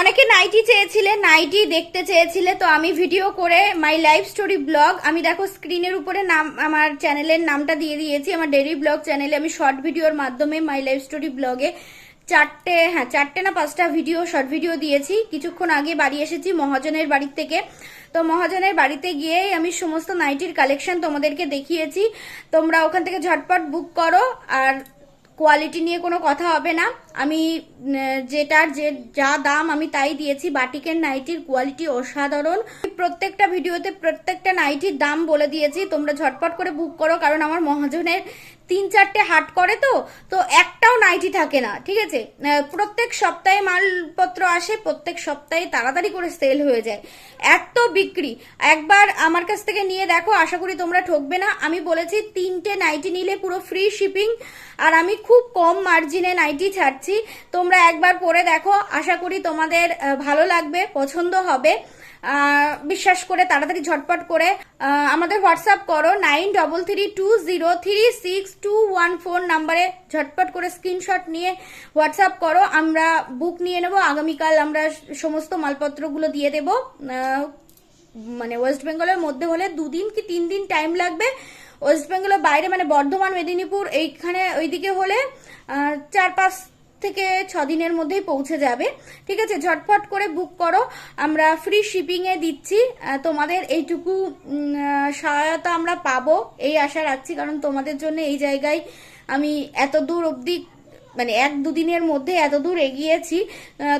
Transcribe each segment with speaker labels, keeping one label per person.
Speaker 1: অনেকে নাইটি চেয়েছিলে নাইটি দেখতে চেয়েছিলে, তো আমি ভিডিও করে মাই লাইফ স্টোরি ব্লগ আমি দেখো স্ক্রিনের উপরে নাম, আমার চ্যানেলের নামটা দিয়ে দিয়েছি, আমার ডেরি ব্লগ চ্যানেলে আমি শর্ট ভিডিওর মাধ্যমে মাই লাইফ স্টোরি ব্লগে চারটে হ্যাঁ চারটে না পাঁচটা ভিডিও শর্ট ভিডিও দিয়েছি। কিছুক্ষণ আগে বাড়ি এসেছি মহাজনের বাড়ির থেকে। তো মহাজনের বাড়িতে গিয়ে আমি সমস্ত নাইটির কালেকশন তোমাদেরকে দেখিয়েছি। তোমরা ওখান থেকে ঝটপট বুক করো, আর কোয়ালিটি নিয়ে কোনো কথা হবে না। আমি যেটার যে, যা দাম আমি তাই দিয়েছি। বাটিকের নাইটির কোয়ালিটি অসাধারণ। প্রত্যেকটা ভিডিওতে প্রত্যেকটা নাইটির দাম বলে দিয়েছি, তোমরা ঝটপট করে বুক করো, কারণ আমার মহাজনের তিন চারটে হাট করে তো তো একটাও নাইটি থাকে না, ঠিক আছে? প্রত্যেক সপ্তাহে মালপত্র আসে, প্রত্যেক সপ্তাহে তাড়াতাড়ি করে সেল হয়ে যায়। এত বিক্রি। একবার আমার কাছ থেকে নিয়ে দেখো, আশা করি তোমরা ঠকবে না। আমি বলেছি তিনটে নাইটি নিলে পুরো ফ্রি শিপিং আর আমি খুব কম মার্জিনে নাইটি ছাড়ছি। তোমরা একবার পরে দেখো, আশা করি তোমাদের ভালো লাগবে, পছন্দ হবে। বিশ্বাস করে তাড়াতাড়ি ঝটপট করে আমাদের হোয়াটসঅ্যাপ করো, nine double three two zero three six two one four নাম্বারে ঝটপট করে স্ক্রিনশট নিয়ে হোয়াটসঅ্যাপ করো, আমরা বুক নিয়ে নেব, আগামীকাল আমরা সমস্ত মালপত্রগুলো দিয়ে দেব মানে ওয়েস্ট বেঙ্গলের মধ্যে হলে দুদিন কি তিন দিন টাইম লাগবে, ওয়েস্ট বেঙ্গলের বাইরে মানে বর্ধমান, মেদিনীপুর, এইখানে ওইদিকে হলে চার পাঁচ থেকে ছ দিনের মধ্যেই পৌঁছে যাবে। ঠিক আছে ঝটফট করে বুক করো। আমরা ফ্রি শিপিংয়ে দিচ্ছি। তোমাদের এইটুকু সহায়তা আমরা পাবো। এই আশা রাখছি, কারণ তোমাদের জন্য এই জায়গায় আমি এত দূর অবধি মানে এক দুদিনের মধ্যে এত দূর এগিয়েছি।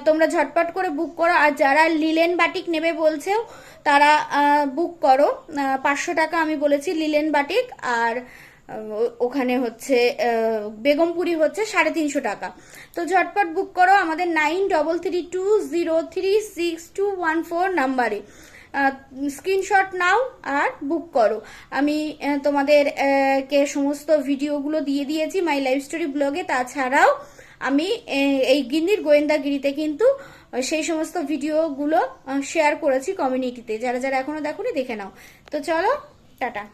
Speaker 1: তোমরা ঝটপট করে বুক করো। আর যারা লিলেন বাটিক নেবে বলছেও, তারা বুক করো। পাঁচশো টাকা আমি বলেছি লিলেন বাটিক। আর ওখানে হচ্ছে বেগমপুরি হচ্ছে সাড়ে তিনশো টাকা। তো ঝটপট বুক করো আমাদের nine double three two zero three six two one four নাম্বারে স্ক্রিনশট নাও আর বুক করো। আমি তোমাদের কে সমস্ত ভিডিওগুলো দিয়ে দিয়েছি মাই লাইফ স্টোরি ব্লগে তাছাড়াও আমি এই গিন্নির গোয়েন্দাগিরিতে কিন্তু সেই সমস্ত ভিডিওগুলো শেয়ার করেছি কমিউনিটিতে যারা যারা এখনও দেখোনি, দেখে নাও। তো চলো, টাটা।